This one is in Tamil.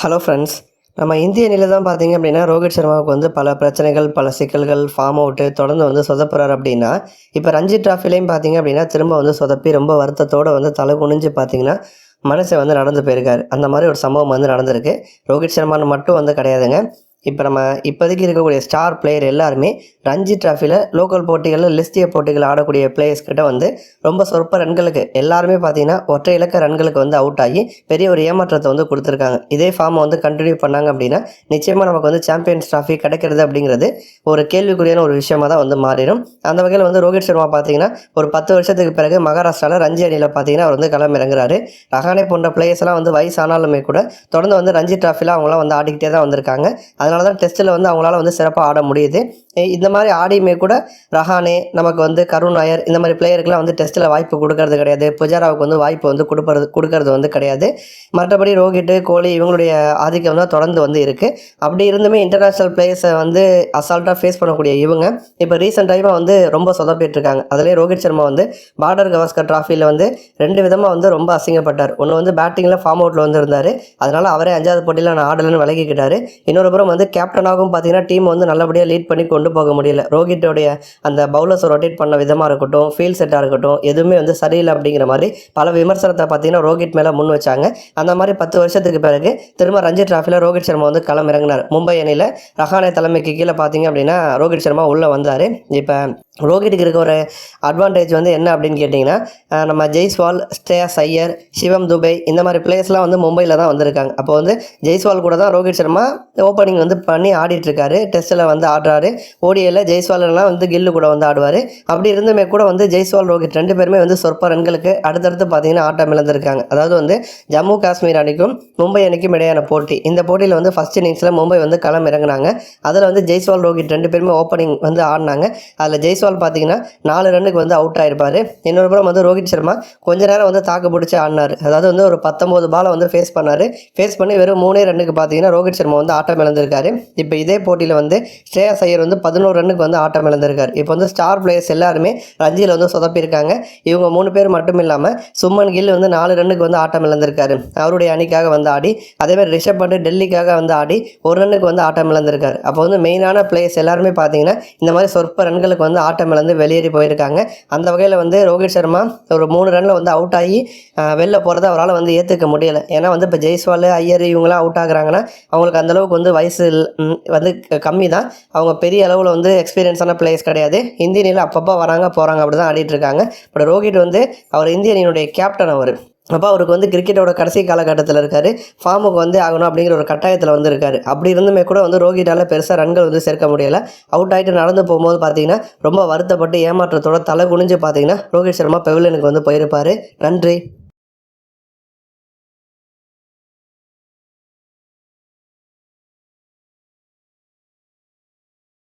ஹலோ ஃப்ரெண்ட்ஸ் நம்ம இந்திய நிலை தான் பார்த்தீங்க அப்படின்னா ரோஹித் சர்மாவுக்கு வந்து பல பிரச்சனைகள் பல சிக்கல்கள் ஃபார்ம் அவுட்டு தொடர்ந்து வந்து சொதப்புறாரு அப்படின்னா இப்போ ரஞ்சி டிராஃபிலையும் பார்த்தீங்க அப்படின்னா திரும்ப வந்து சொதப்பி ரொம்ப வருத்தத்தோடு வந்து தலை குனிஞ்சு பார்த்தீங்கன்னா மனசை வந்து நடந்து போயிருக்காரு. அந்த மாதிரி ஒரு சம்பவம் வந்து நடந்திருக்கு. ரோஹித் சர்மான்னு மட்டும் வந்து கிடையாதுங்க. இப்போ நம்ம இப்போதைக்கு இருக்கக்கூடிய ஸ்டார் பிளேயர் எல்லாருமே ரஞ்சி டிராஃபியில் லோக்கல் போட்டிகளில் லிஸ்டிய போட்டிகள் ஆடக்கூடிய பிளேயர்ஸ் கிட்ட வந்து ரொம்ப சொற்ப ரன்களுக்கு எல்லாருமே பார்த்தீங்கன்னா ஒற்றை இலக்க ரன்களுக்கு வந்து அவுட் ஆகி பெரிய ஒரு ஏமாற்றத்தை வந்து கொடுத்துருக்காங்க. இதே ஃபார்மை வந்து கண்டினியூ பண்ணாங்க அப்படின்னா நிச்சயமாக நமக்கு வந்து சாம்பியன்ஸ் ட்ராஃபி கிடைக்கிறது அப்படிங்கிறது ஒரு கேள்விக்குரியான ஒரு விஷயமாக தான் வந்து மாறிடும். அந்த வகையில் வந்து ரோஹித் சர்மா பார்த்தீங்கன்னா ஒரு பத்து வருஷத்துக்கு பிறகு மகாராஷ்டிராவில் ரஞ்சி அணியில் பார்த்தீங்கன்னா அவர் வந்து களமிறங்குறாரு. ரஹானே போன்ற பிளேயர்ஸ்லாம் வந்து வயசானாலுமே கூட தொடர்ந்து வந்து ரஞ்சி ட்ராஃபியில் அவங்களாம் வந்து ஆடிக்கிட்டே தான் வந்திருக்காங்க. அதனால தான் டெஸ்ட்டில் வந்து அவங்களால வந்து சிறப்பாக ஆட முடியுது. இந்த மாதிரி ஆடியுமே கூட ரஹானே நமக்கு வந்து கருண் நாயர் இந்த மாதிரி பிளேயருக்குலாம் வந்து டெஸ்ட்டில் வாய்ப்பு கொடுக்கறது கிடையாது. புஜாராவுக்கு வந்து வாய்ப்பு வந்து கொடுப்பறது கொடுக்கறது வந்து கிடையாது. மற்றபடி ரோஹித் கோலி இவங்களுடைய ஆதிக்கம் தான் தொடர்ந்து வந்து இருக்குது அப்படி இருந்துமே இன்டர்நேஷ்னல் பிளேயர்ஸை வந்து அசால்ட்டாக ஃபேஸ் பண்ணக்கூடிய இவங்க இப்போ ரீசெண்ட் டைமாக வந்து ரொம்ப சொதப்பிட்டுருக்காங்க. அதுலேயே ரோஹித் சர்மா வந்து பார்டர் கவாஸ்கர் ட்ராஃபியில் வந்து ரெண்டு விதமாக வந்து ரொம்ப அசிங்கப்பட்டார். ஒன்று வந்து பேட்டிங்கில் ஃபார்ம் அவுட்டில் வந்து இருந்தார். அதனால் அவரே அஞ்சாவது போட்டியில் நான் ஆடலன்னு விலகிக்கிட்டார். இன்னொரு புறம் வந்து கேப்டனாகவும் பார்த்தீங்கன்னா டீம் வந்து நல்லபடியாக லீட் பண்ணி கொண்டு போக முடியல. ரோஹித்தோடைய அந்த பவுலர்ஸை ரொட்டேட் பண்ண விதமாக இருக்கட்டும் ஃபீல்ட் செட்டாக இருக்கட்டும் எதுவுமே வந்து சரியில்லை அப்படிங்கிற மாதிரி பல விமர்சனத்தை பார்த்தீங்கன்னா ரோஹித் மேலே முன் வச்சாங்க. அந்த மாதிரி பத்து வருஷத்துக்கு பிறகு திரும்ப ரஞ்சி டிராஃபியில் ரோஹித் சர்மா வந்து களம் இறங்கினார் மும்பை அணியில் ரஹானே தலைமைக்கு கீழே பார்த்தீங்க அப்படின்னா ரோஹித் சர்மா உள்ளே வந்தார். இப்போ ரோஹித்துக்கு இருக்க ஒரு அட்வான்டேஜ் வந்து என்ன அப்படின்னு கேட்டிங்கன்னா நம்ம ஜெய்ஸ்வால் ஸ்ரேயாஸ் ஐயர் சிவம் துபை இந்த மாதிரி பிளேயர்ஸ்லாம் வந்து மும்பையில் தான் வந்திருக்காங்க. அப்போ வந்து ஜெய்ஸ்வால் கூட தான் ரோஹித் சர்மா ஓப்பனிங் வந்து பண்ணி ஆடிட்டுருக்காரு. டெஸ்ட்டில் வந்து ஆடுறாரு. ஓடியில் ஜெய்ஸ்வாலெல்லாம் வந்து கில்லு கூட வந்து ஆடுவார். அப்படி இருந்துமே கூட வந்து ஜெய்ஸ்வால் ரோஹித் ரெண்டு பேருமே வந்து சொற்ப ரன்களுக்கு அடுத்தடுத்து பார்த்தீங்கன்னா ஆட்டம் இழந்திருக்காங்க. அதாவது வந்து ஜம்மு காஷ்மீர் அணிக்கும் மும்பை அணிக்கும் இடையான போட்டி. இந்த போட்டியில் வந்து ஃபஸ்ட் இன்னிங்ஸில் மும்பை வந்து களம் இறங்கினாங்க. அதில் வந்து ஜெய்ஸ்வால் ரோஹித் ரெண்டு பேருமே ஓப்பனிங் வந்து ஆடினாங்க. அதில் ஜெய்ஸ்வால் பார்த்தீங்கன்னா நாலு ரன்னுக்கு வந்து அவுட் ஆகிருப்பார் இன்னொரு புறம் வந்து ரோஹித் சர்மா கொஞ்ச நேரம் வந்து தாக்கு பிடிச்சி ஆடினார். அதாவது வந்து ஒரு பத்தொம்போது பாலை வந்து ஃபேஸ் பண்ணார். ஃபேஸ் பண்ணி வெறும் மூணே ரன்னுக்கு பார்த்தீங்கன்னா ரோஹித் சர்மா வந்து ஆட்டம் இழந்திருக்காரு. இப்போ இதே போட்டியில் வந்து ஸ்ரேயாஸ் ஐயர் வந்து பதினோரு ரன்னுக்கு வந்து ஆட்டம் இழந்திருக்காரு. இப்போ வந்து ஸ்டார் பிளேயர்ஸ் எல்லாருமே ரஞ்சியில் வந்து சொதப்பியிருக்காங்க. இவங்க மூணு பேர் மட்டும் இல்லாமல் சுமன் கில் வந்து நாலு ரன்னுக்கு வந்து ஆட்டம் இழந்திருக்காரு. அவருடைய அணிக்காக வந்து ஆடி அதே மாதிரி ரிஷப் பண்ட் டெல்லிக்காக வந்து ஆடி ஒரு ரன்னுக்கு வந்து ஆட்டம் இழந்திருக்காரு. அப்போ வந்து மெயினான பிளேயர்ஸ் எல்லாருமே பார்த்தீங்கன்னா இந்த மாதிரி சொற்ப ரன்களுக்கு வந்து ஆட்டம் இழந்து வெளியேறி போயிருக்காங்க. அந்த வகையில் வந்து ரோஹித் சர்மா ஒரு மூணு ரனில் வந்து அவுட் ஆகி வெளில போகிறத அவரால் வந்து ஏற்றுக்க முடியல. ஏன்னா வந்து இப்போ ஜெய்ஸ்வால் ஐயர் இவங்களாம் அவுட் ஆகுறாங்கன்னா அவங்களுக்கு அந்த அளவுக்கு வந்து வயசு வந்து கம்மி தான் அவங்க பெரிய அளவில் வந்து எக்ஸ்பீரியன்ஸான பிளேயர்ஸ் கிடையாது. இந்திய அணியில் அப்பப்போ வராங்க போகிறாங்க அப்படி தான் ஆடிட்டு இருக்காங்க. பட் ரோஹித் வந்து அவர் இந்திய அணியினுடைய கேப்டன் அவர். அப்போ அவருக்கு வந்து கிரிக்கெட்டோட கடைசி காலகட்டத்தில் இருக்கார். ஃபார்முக்கு வந்து ஆகணும் அப்படிங்கிற ஒரு கட்டாயத்தில் வந்து இருக்கார். அப்படி இருந்துமே கூட வந்து ரோஹிட்டால் பெருசாக ரன்கள் வந்து சேர்க்க முடியலை. அவுட் ஆகிட்டு நடந்து போகும்போது பார்த்தீங்கன்னா ரொம்ப வருத்தப்பட்டு ஏமாற்றத்தோட தலை குனிஞ்சு பார்த்தீங்கன்னா ரோஹித் சர்மா பெவிலனுக்கு வந்து போயிருப்பார். நன்றி.